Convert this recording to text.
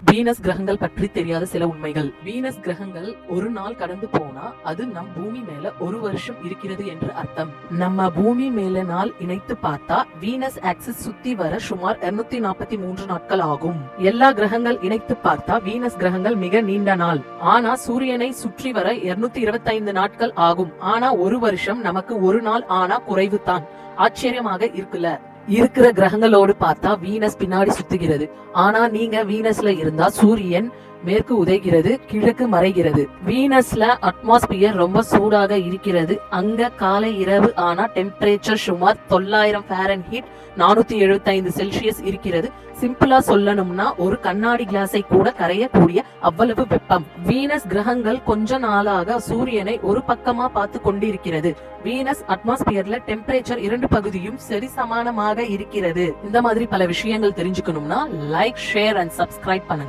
Venus கிரகங்கள் பற்றி தெரியாத சில உண்மைகள். வீனஸ் கிரகங்கள் ஒரு நாள் கடந்து போனா அது நம் பூமி மேல ஒரு வருஷம் இருக்கிறது என்று அர்த்தம். நம்ம பூமி மேல நாள் இணைத்து பார்த்தா வீனஸ் ஆக்சிஸ் சுத்தி வர சுமார் 243 நாற்பத்தி மூன்று நாட்கள் ஆகும். எல்லா கிரகங்கள் இணைத்து பார்த்தா வீனஸ் கிரகங்கள் மிக நீண்ட நாள். ஆனா சூரியனை சுற்றி வர இருநூத்தி இருபத்தி ஐந்து நாட்கள் ஆகும். ஆனா ஒரு வருஷம் நமக்கு ஒரு நாள் ஆனா குறைவு தான். ஆச்சரியமாக இருக்குல்ல இருக்கிற கிரகங்களோடு பார்த்தா வீனஸ் பின்னாடி சுத்துகிறது. ஆனா நீங்க வீனஸ்ல இருந்தா சூரியன் மேற்கு உதைகிறது கிழக்கு மறைகிறது. வீனஸ்ல அட்மாஸ்பியர் ரொம்ப சூடாக இருக்கிறது. அங்க காலை இரவு ஆனா டெம்பரேச்சர் சுமார் தொள்ளாயிரம் ஃபேரன் ஹீட் நானூத்தி எழுபத்தைந்து செல்சியஸ் இருக்கிறது. சிம்பிளா சொல்லணும்னா ஒரு கண்ணாடி கிளாஸை கூட கரையக்கூடிய அவ்வளவு வெப்பம். வீனஸ் கிரகங்கள் கொஞ்ச நாளாக சூரியனை ஒரு பக்கமா பார்த்து கொண்டிருக்கிறது. வீனஸ் அட்மாஸ்பியர்ல டெம்பரேச்சர் இரண்டு பகுதியும் சரி சமானமாக இருக்கிறது. இந்த மாதிரி பல விஷயங்கள் தெரிஞ்சுக்கணும்னா லைக் ஷேர் அண்ட் சப்ஸ்கிரைப் பண்ணுங்க.